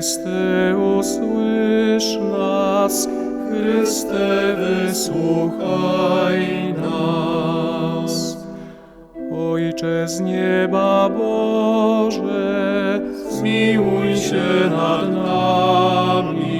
Chryste usłysz nas, Chryste wysłuchaj nas. Ojcze z nieba Boże, zmiłuj się nad nami.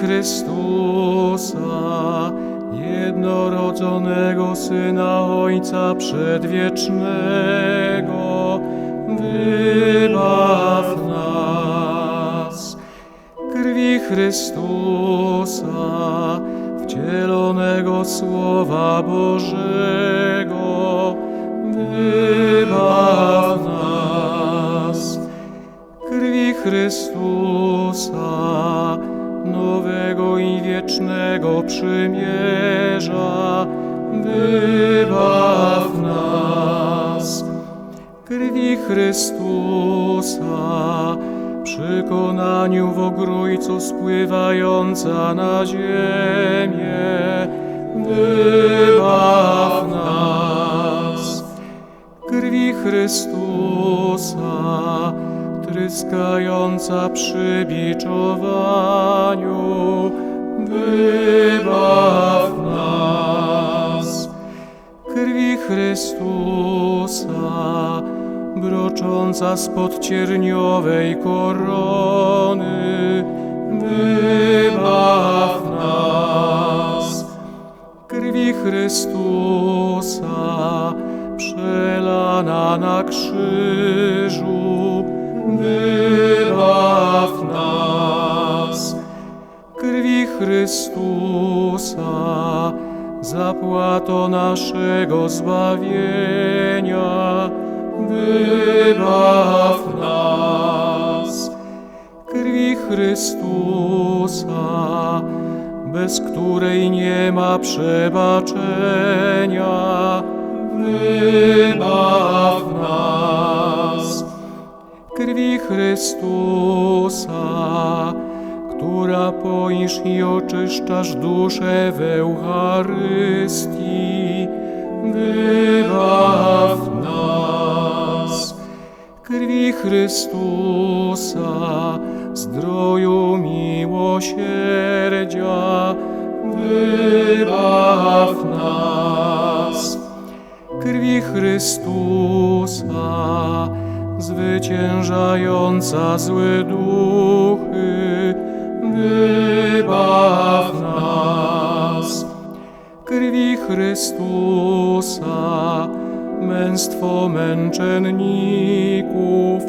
Chrystusa, jednorodzonego Syna Ojca Przedwiecznego, wybaw nas. Krwi Chrystusa, wcielonego Słowa Bożego, wybaw nas. Krwi Chrystusa, nowego i wiecznego przymierza, wybaw nas. Krwi Chrystusa, przy konaniu w ogrójcu spływająca na ziemię, wybaw nas. Krwi Chrystusa, tryskająca przy biczowaniu, wybaw nas. Krwi Chrystusa, brocząca spod cierniowej korony, wybaw nas. Krwi Chrystusa, przelana na krzyżu, wybaw nas. Krwi Chrystusa, zapłato naszego zbawienia, wybaw nas. Krwi Chrystusa, bez której nie ma przebaczenia, wybaw nas. Krwi Chrystusa, która poisz i oczyszczasz duszę w Eucharystii, wybaw nas. Krwi Chrystusa, zdroju miłosierdzia, wybaw nas. Krwi Chrystusa, zwyciężająca złe duchy, wybaw nas. Krwi Chrystusa, męstwo męczenników,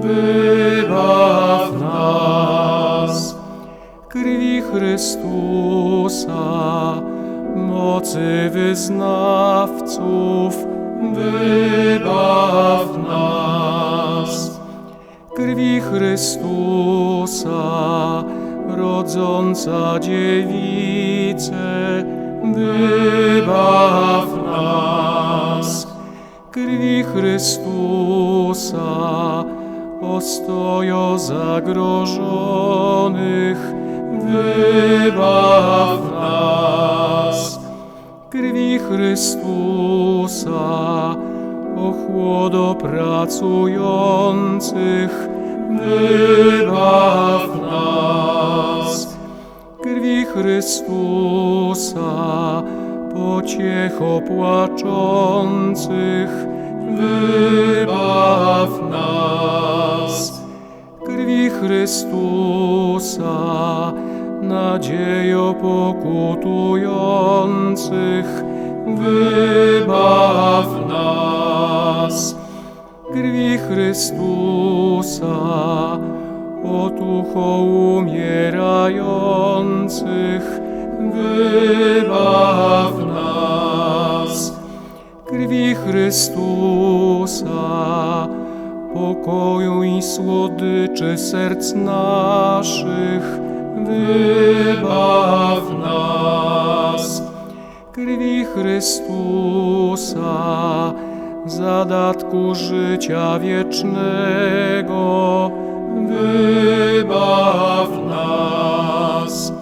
wybaw nas. Krwi Chrystusa, mocy wyznawców, wybaw nas. Krwi Chrystusa, rodząca dziewicę, wybaw nas. Krwi Chrystusa, ostojo zagrożonych, wybaw nas. Krwi Chrystusa, ochłodo pracujących, wybaw nas. Krwi Chrystusa, pociecho płaczących, wybaw nas. Krwi Chrystusa, nadziejo pokutujących, wybaw nas. Krwi Chrystusa, otucho umierających, wybaw nas. Krwi Chrystusa, pokoju i słodyczy serc naszych, wybaw nas. Krwi Chrystusa, zadatku życia wiecznego, wybaw nas.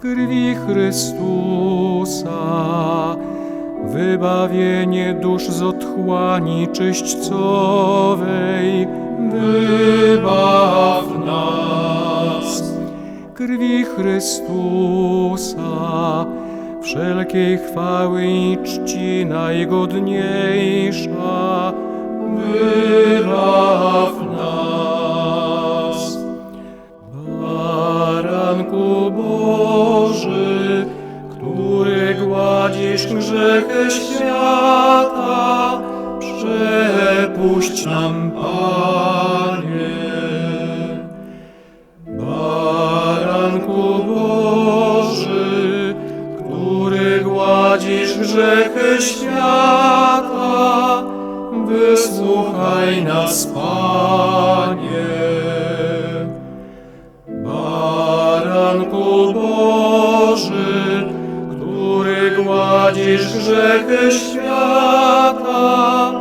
Krwi Chrystusa, wybawienie dusz z otchłani czyśćcowej, wybaw nas. Krwi Chrystusa, wszelkiej chwały i czci najgodniejsza, wybaw nas. Baranku Boży, który gładzisz grzechy świata, przepuść nam, Panie. Nas, Panie. Baranku Boży, który gładzisz grzechy świata,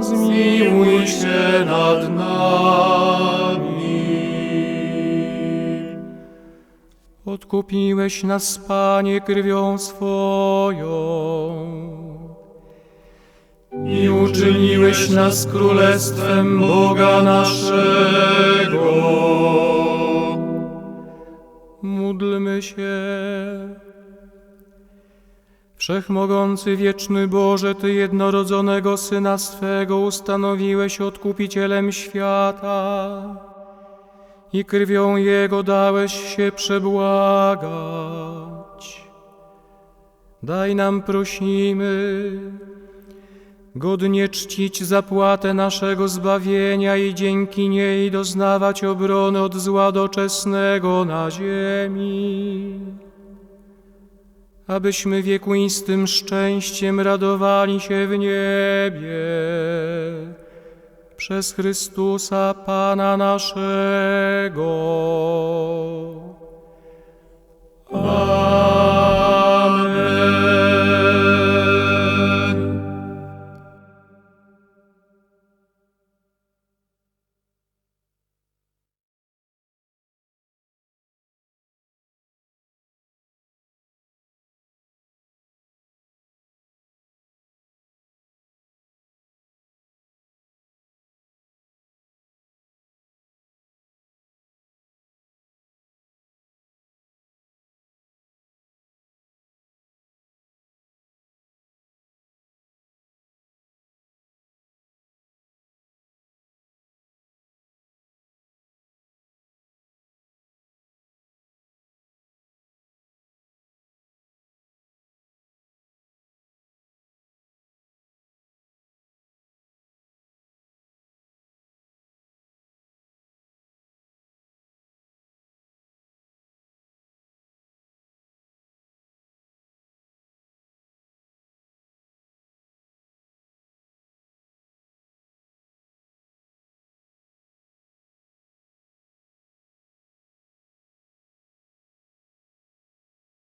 zmiłuj się nad nami. Odkupiłeś nas, Panie, krwią swoją i uczyniłeś nas królestwem Boga naszego. Módlmy się. Wszechmogący wieczny Boże, Ty jednorodzonego Syna swego ustanowiłeś odkupicielem świata i krwią Jego dałeś się przebłagać. Daj nam, prosimy, godnie czcić zapłatę naszego zbawienia i dzięki niej doznawać obrony od zła doczesnego na ziemi. Abyśmy wiekuistym szczęściem radowali się w niebie przez Chrystusa Pana naszego.